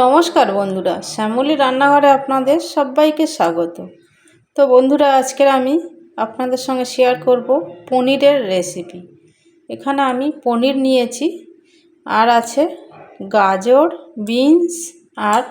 নমস্কার বন্ধুরা, শ্যামলী রান্নাঘরে আপনাদের সবাইকে স্বাগত। তো বন্ধুরা, আজকের আমি আপনাদের সঙ্গে শেয়ার করব পনিরের রেসিপি এখানে আমি পনির নিয়েছি, আর আছে গাজর বিনস আর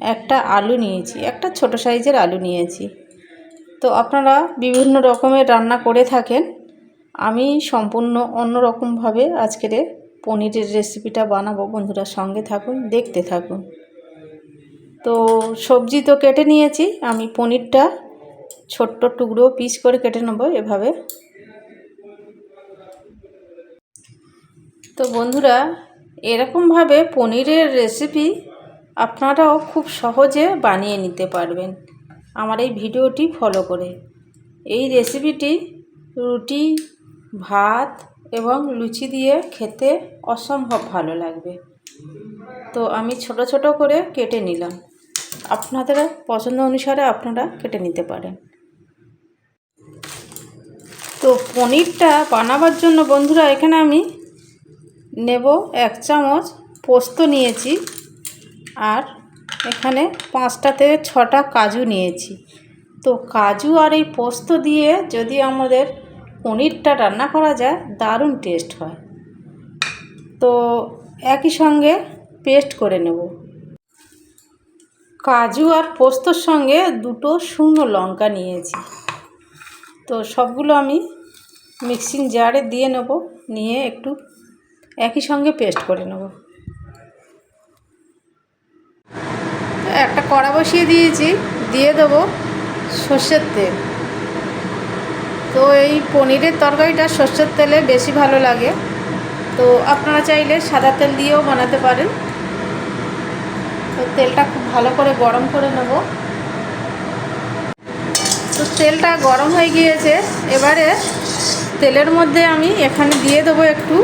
একটা আলু নিয়েছি, একটা ছোট সাইজের আলু নিয়েছি। তো আপনারা বিভিন্ন রকমের রান্না করে থাকেন, আমি সম্পূর্ণ অন্য রকমভাবে আজকের পনিরের রেসিপিটা বানাবো, বন্ধুরা সঙ্গে থাকুন, দেখতে থাকুন। তো সবজি তো কেটে নিয়েছি, আমি পনিরটা ছোট্ট টুকরো পিস করে কেটে নেব এভাবে। তো বন্ধুরা, এরকমভাবে পনিরের রেসিপি আপনারাও খুব সহজে বানিয়ে নিতে পারবেন। আমার এই ভিডিওটি ফলো করে। এই রেসিপিটি রুটি, ভাত এবং লুচি দিয়ে খেতে অসম্ভব ভালো লাগবে। তো আমি ছোট ছোট করে কেটে নিলাম। আপনাদের পছন্দ অনুসারে আপনারা কেটে নিতে পারেন। তো পনিরটা বানাবার জন্য বন্ধুরা, এখানে আমি নেব এক চামচ পোস্ত নিয়েছি আর এখানে পাঁচটা থেকে ছটা কাজু নিয়েছি। তো কাজু আর এই পোস্ত দিয়ে যদি আমাদের পনিরটা রান্না করা যায়, দারুণ টেস্ট হয়। তো একই সঙ্গে পেস্ট করে নেব। কাজু আর পোস্তর সঙ্গে দুটো শুকনো লঙ্কা নিয়েছি। তো সবগুলো আমি মিক্সিং জারে দিয়ে নেব, নিয়ে একটু একই সঙ্গে পেস্ট করে নেব। একটা কড়া বসিয়ে দিয়েছি, দিয়ে দেবো সর্ষের তেল। তো এই পনিরের তরকারিটা সর্ষের তেলে বেশি ভালো লাগে। তো আপনারা চাইলে সাদা তেল দিয়েও বানাতে পারেন। তো তেলটা খুব ভালো করে গরম করে নেব। তো তেলটা গরম হয়ে গিয়েছে। এবারে তেলের মধ্যে আমি এখানে দিয়ে দেবো একটু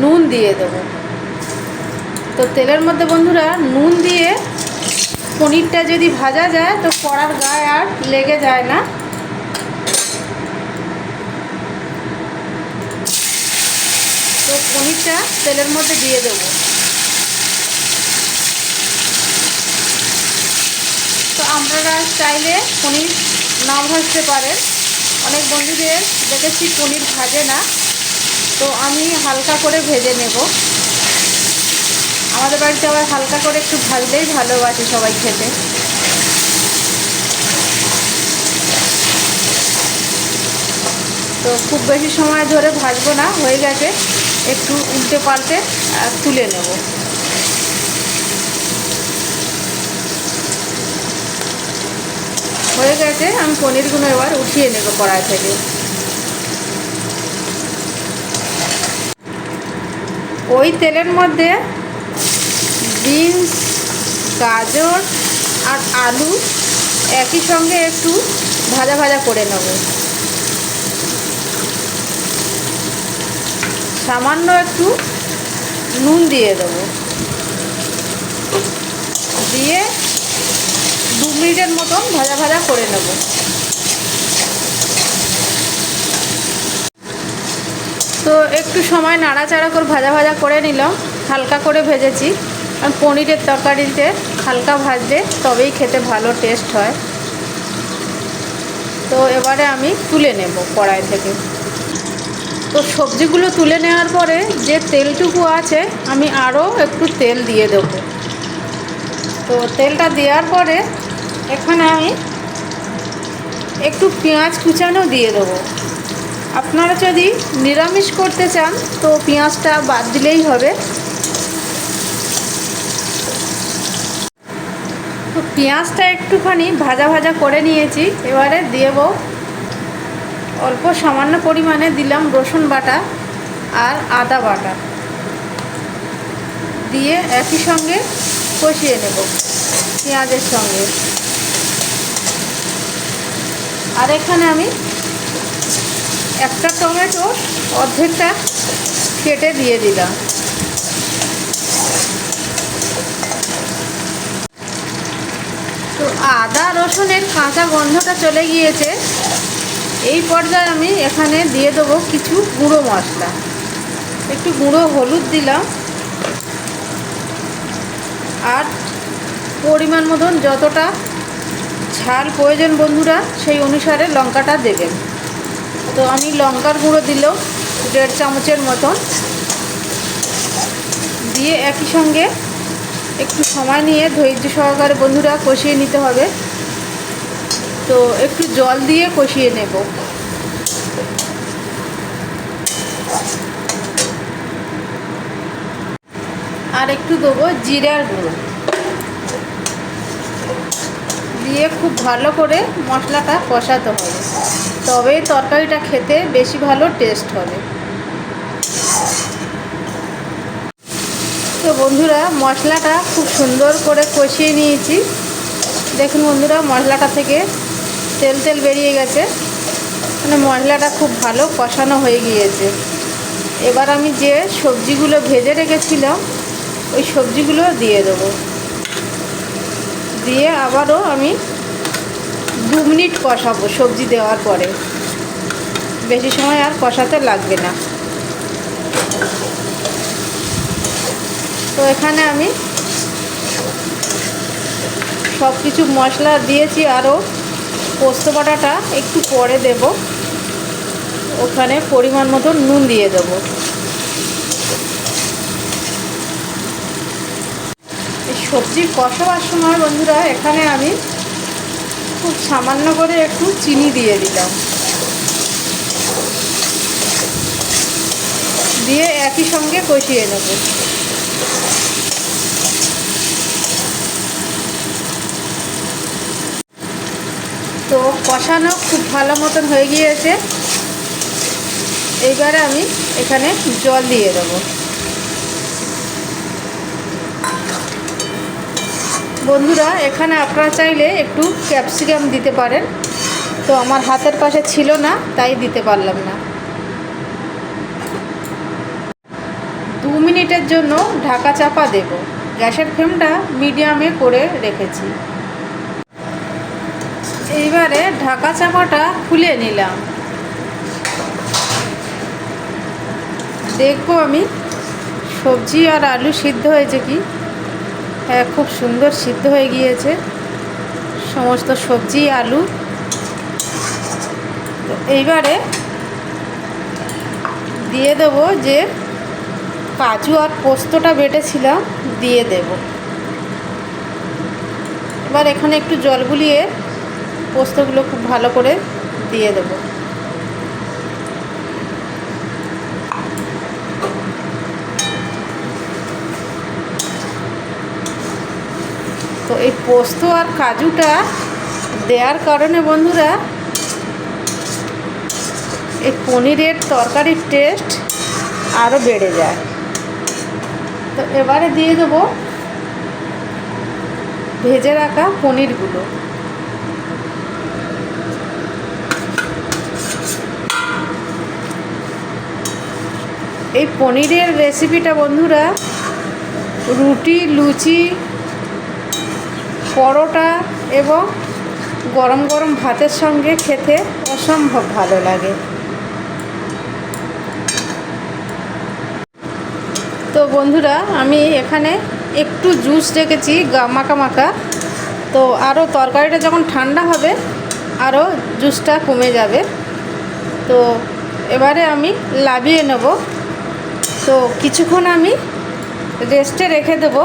নুন দিয়ে দেবো। তো তেলের মধ্যে বন্ধুরা নুন দিয়ে পনিরটা যদি ভাজা যায় তো কড়ার গায়ে আর লেগে যায় না। তো পনিরটা তেলের মধ্যে দিয়ে দেবো। তো আপনারা চাইলে পনির না ভাজতে পারেন। অনেক বন্ধুদের দেখেছি পনির ভাজে না। তো আমি হালকা করে ভেজে নেব। আমাদের বাড়িতে আবার হালকা করে একটু ভাজলেই ভালোবাসে সবাই খেতে। তো খুব বেশি সময় ধরে ভাজবো না, হয়ে গেছে। একটু উল্টে পাল্টে তুলে নেব। হয়ে গেছে, আমি পনিরগুলো এবার উঠিয়ে নেব কড়াই থেকে। ওই তেলের মধ্যে বিনস, গাজর আর আলু একই সঙ্গে একটু ভাজা ভাজা করে নেব। সামান্য একটু নুন দিয়ে দেবো। দিয়ে দু মিনিটের মতন ভাজা ভাজা করে নেব। তো একটু সময় নাড়াচাড়া করে ভাজা ভাজা করে নিলাম। হালকা করে ভেজেছি। আর পনিরের তরকারিতে হালকা ভাজলে তবেই খেতে ভালো টেস্ট হয়। তো এবারে আমি তুলে নেব কড়াই থেকে। তো সবজিগুলো তুলে নেওয়ার পরে যে তেলটুকু আছে, আমি আরও একটু তেল দিয়ে দেব। তো তেলটা দেওয়ার পরে এখানে আমি একটু পেঁয়াজ কুচানো দিয়ে দেবো। আপনারা যদি নিরামিষ করতে চান, তো পেঁয়াজটা বাদ দিলেই হবে। তো পেঁয়াজটা একটুখানি ভাজা ভাজা করে নিয়েছি, এবারে দেবো অল্প সামান্য পরিমাণে দিলাম রসুন বাটা আর আদা বাটা। দিয়ে একই সঙ্গে কষিয়ে নেব পেঁয়াজের সঙ্গে। আর এখানে আমি একটা টমেটো অর্ধেকটা কেটে দিয়ে দিলাম। তো আদা রসুনের কাঁচা গন্ধটা চলে গিয়েছে। এই পর্যায়ে আমি এখানে দিয়ে দেবো কিছু গুঁড়ো মশলা। একটু গুঁড়ো হলুদ দিলাম। আর পরিমাণ মতন যতটা ঝাল প্রয়োজন বন্ধুরা, সেই অনুসারে লঙ্কাটা দেবেন। তো আমি লঙ্কার গুঁড়ো দিলেও দেড় চামচের মতন। দিয়ে একই সঙ্গে একটু সময় নিয়ে ধৈর্য সহকারে বন্ধুরা কষিয়ে নিতে হবে। তো একটু জল দিয়ে কষিয়ে নেব। আর একটু দেবো জিরার গুঁড়ো। দিয়ে খুব ভালো করে মশলাটা কষাতে হবে। তবেই তরকারিটা খেতে বেশি ভালো টেস্ট হবে। তো বন্ধুরা, মশলাটা খুব সুন্দর করে কষিয়ে নিয়েছি। দেখুন বন্ধুরা, মশলাটা থেকে তেল তেল বেরিয়ে গেছে। মানে মশলাটা খুব ভালো, কষানো হয়ে গিয়েছে। এবার আমি যে সবজিগুলো ভেজে রেখেছিলাম, ওই সবজিগুলো দিয়ে দেবো। দিয়ে আবারও আমি দু মিনিট কষাবো সবজি দেওয়ার পরে। বেশি সময় আর কষাতে লাগবে না। তো এখানে আমি সব কিছু মশলা দিয়েছি, আরও পোস্ত বাটাটা একটু পরে দেব। ওখানে পরিমাণ মতো নুন দিয়ে দেবো। সবজি কষাবার সময় বন্ধুরা, এখানে আমি খুব সামান্য করে একটু চিনি দিয়ে দিলাম। দিয়ে একই সঙ্গে কষিয়ে নেব। তো কষানো খুব ভালো মতন হয়ে গিয়েছে। এইবারে আমি এখানে জল দিয়ে দেবো। বন্ধুরা, এখানে আপনারা চাইলে একটু ক্যাপসিকাম দিতে পারেন। তো আমার হাতের পাশে ছিল না, তাই দিতে পারলাম না। দু মিনিটের জন্য ঢাকা চাপা দেব। গ্যাসের ফ্লেমটা মিডিয়ামে করে রেখেছি। এইবারে ঢাকা চাপাটা খুলে নিলাম। দেখব আমি, সবজি আর আলু সিদ্ধ হয়েছে কি? হ্যাঁ খুব সুন্দর সিদ্ধ হয়ে গিয়েছে। সমস্ত সবজি, আলু। তো এইবারে দিয়ে দেবো যে কাজু আর পোস্তটা বেটেছিলাম, দিয়ে দেব। এবার এখানে একটু জল গুলিয়ে পোস্তগুলো খুব ভালো করে দিয়ে দেবো। তো এই পোস্ত আর কাজুটা দেওয়ার কারণে বন্ধুরা, এই পনিরের তরকারির টেস্ট আরও বেড়ে যায়। তো এবারে দিয়ে দেবো ভেজে রাখা পনিরগুলো। এই পনিরের রেসিপিটা বন্ধুরা, রুটি, লুচি, পরোটা এবং গরম গরম ভাতের সঙ্গে খেতে অসম্ভব ভালো লাগে। তো বন্ধুরা, আমি এখানে একটু জুস রেখেছি মাখা মাখা তো আরও তরকারিটা যখন ঠান্ডা হবে আরও জুসটা কমে যাবে। তো এবারে আমি লাভিয়ে নেব। তো কিছুক্ষণ আমি রেস্টে রেখে দেবো।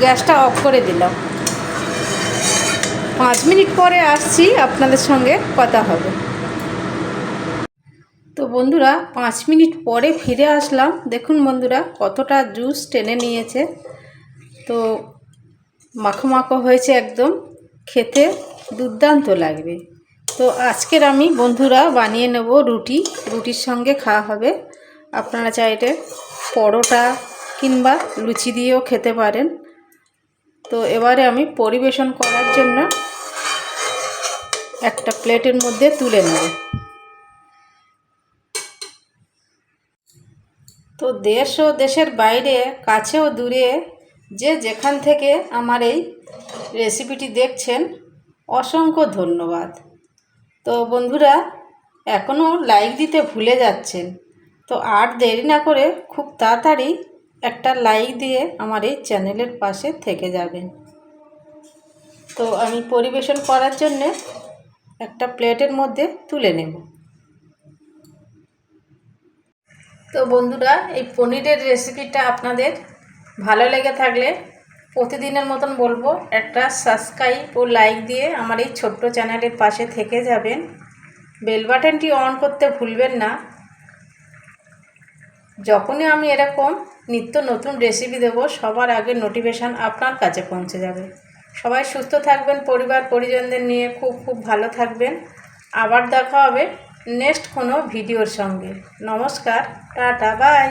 গ্যাসটা অফ করে দিলাম। পাঁচ মিনিট পরে আসছি, আপনাদের সঙ্গে কথা হবে। তো বন্ধুরা, পাঁচ মিনিট পরে ফিরে আসলাম। দেখুন বন্ধুরা, কতটা জুস টেনে নিয়েছে। তো মাখো মাখো হয়েছে একদম। খেতে দুর্দান্ত লাগবে। তো আজকের আমি বন্ধুরা বানিয়ে নেব রুটি। রুটির সঙ্গে খাওয়া হবে। আপনারা চাইলে পরোটা কিংবা লুচি দিয়েও খেতে পারেন। তো এবারে আমি পরিবেশন করার জন্য একটা প্লেটের মধ্যে তুলে নেব। তো দেশ ও দেশের বাইরে, কাছে ও দূরে যে যেখান থেকে আমার এই রেসিপিটি দেখছেন, অসংখ্য ধন্যবাদ। তো বন্ধুরা, এখনও লাইক দিতে ভুলে যাচ্ছেন। তো আর দেরি না করে খুব তাড়াতাড়ি একটা লাইক দিয়ে আমার এই চ্যানেলের পাশে থেকে যাবেন। তো আমি পরিবেশন করার জন্যে একটা প্লেটের মধ্যে তুলে নেব। তো বন্ধুরা, এই পনিরের রেসিপিটা আপনাদের ভালো লেগে থাকলে প্রতিদিনের মতন বলব, একটা সাবস্ক্রাইব ও লাইক দিয়ে আমার এই ছোট্ট চ্যানেলের পাশে থেকে যাবেন। বেল বাটনটি অন করতে ভুলবেন না। যখনই আমি এরকম নিত্য নতুন রেসিপি দেবো, সবার আগে নোটিফিকেশান আপনার কাছে পৌঁছে যাবে। সবাই সুস্থ থাকবেন, পরিবার, পরিজনদের নিয়ে খুব খুব ভালো থাকবেন। আবার দেখা হবে নেক্সট কোনো ভিডিওর সঙ্গে। নমস্কার, টাটা বাই